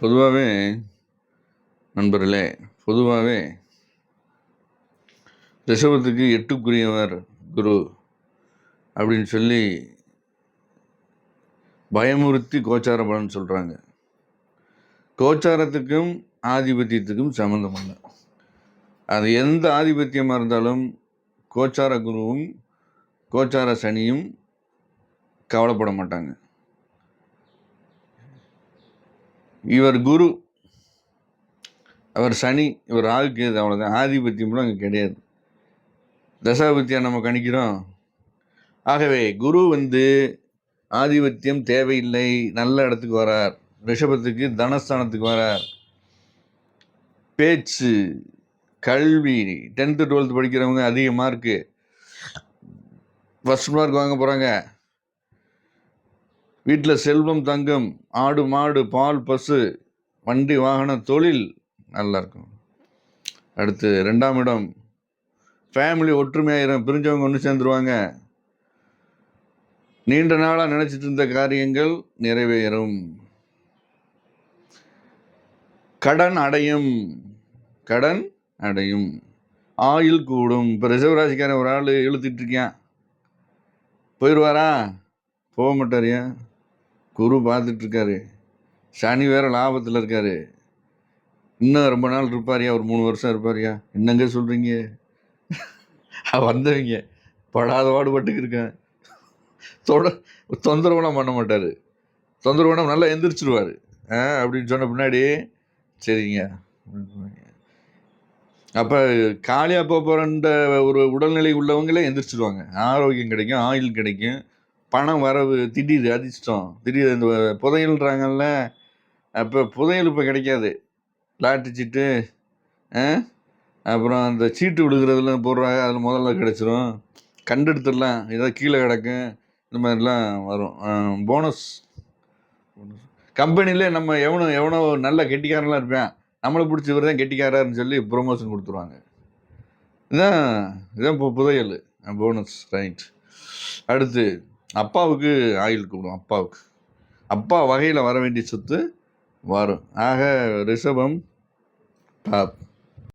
பொதுவாகவே நண்பர்களே பொதுவாகவே ரிஷபத்துக்கு எட்டுக்குரியவர் குரு அப்படின்னு சொல்லி பயமுறுத்தி கோச்சார பலன் சொல்கிறாங்க கோச்சாரத்துக்கும் ஆதிபத்தியத்துக்கும் சம்மந்தம் இல்லை அது எந்த ஆதிபத்தியமாக இருந்தாலும் கோச்சார குருவும் கோச்சார சனியும் கவலைப்பட மாட்டாங்க. இவர் குரு அவர் சனி இவர் ராகு அவ்வளோதான் ஆதிபத்தியம்லாம் அங்கே கிடையாது. தசாபத்தியம் நம்ம கணிக்கிறோம். ஆகவே குரு வந்து ஆதிபத்தியம் தேவையில்லை நல்ல இடத்துக்கு வரார். ரிஷபத்துக்கு தனஸ்தானத்துக்கு வரார். பேச்சு கல்வி டென்த்து டுவெல்த்து படிக்கிறவங்க அதிக மார்க்கு ஃபஸ்ட் மார்க் வாங்க போகிறாங்க வீட்டில் செல்வம் தங்கம் ஆடு மாடு பால் பசு வண்டி வாகன தொழில் நல்லா இருக்கும். அடுத்து ரெண்டாம் இடம் ஃபேமிலி ஒற்றுமையாயிரம் பிரிஞ்சவங்க ஒன்று சேர்ந்துருவாங்க. நீண்ட நாளாக நினச்சிட்டு இருந்த காரியங்கள் நிறைவேறும். கடன் அடையும் கடன் அடையும். ஆயுள் கூடும். இப்போ ரிசர்வராசிக்காரன் ஒரு ஆள் இழுத்துட்டு இருக்கான் போயிடுவாரா போக மாட்டாரியா? குரு பார்த்துட்ருக்காரு. சனி வேறு லாபத்தில் இருக்காரு. இன்னும் ரொம்ப நாள் இருப்பாரியா? ஒரு மூணு வருஷம் இருப்பாரியா? என்னங்க சொல்கிறீங்க வந்தவங்க. படாத பாடுபட்டுக்கு இருக்கேன் தொட தொந்தரவுலாம் பண்ண மாட்டார். தொந்தரவுனா நல்லா எந்திரிச்சிருவார். ஆ அப்படின்னு சொன்ன பின்னாடி சரிங்க. அப்போ காலியாக போக போகிறன்ற ஒரு உடல்நிலை உள்ளவங்களே எந்திரிச்சிருவாங்க. ஆரோக்கியம் கிடைக்கும் ஆயில் கிடைக்கும். பணம் வரவு திடீர் அதிர்ஷ்டம். திடீர் இந்த புதையல்ன்றாங்கல்ல அப்போ புதையல் இப்போ கிடைக்காது. லாட்டு சீட்டு அப்புறம் அந்த சீட்டு விழுகிறதுல போடுறாங்க அதில் முதல்ல கிடச்சிரும். கண்டெடுத்துடலாம் ஏதாவது கீழே கிடக்கும் இந்த மாதிரிலாம் வரும். போனஸ். கம்பெனிலே நம்ம எவனோ எவனோ நல்ல கெட்டிக்காரன்லாம் இருப்பேன். நம்மளை பிடிச்ச இவர் தான் கெட்டிக்காரர்னு சொல்லி ப்ரொமோஷன் கொடுத்துருவாங்க. இதான் இதான் இப்போ புதையல் போனஸ் ரைட் அடுத்து அப்பாவுக்கு ஆயுள் கூடும் அப்பாவுக்கு. அப்பா வகையில் வர வேண்டிய சொத்து வரும். ஆக ரிஷபம் டாப்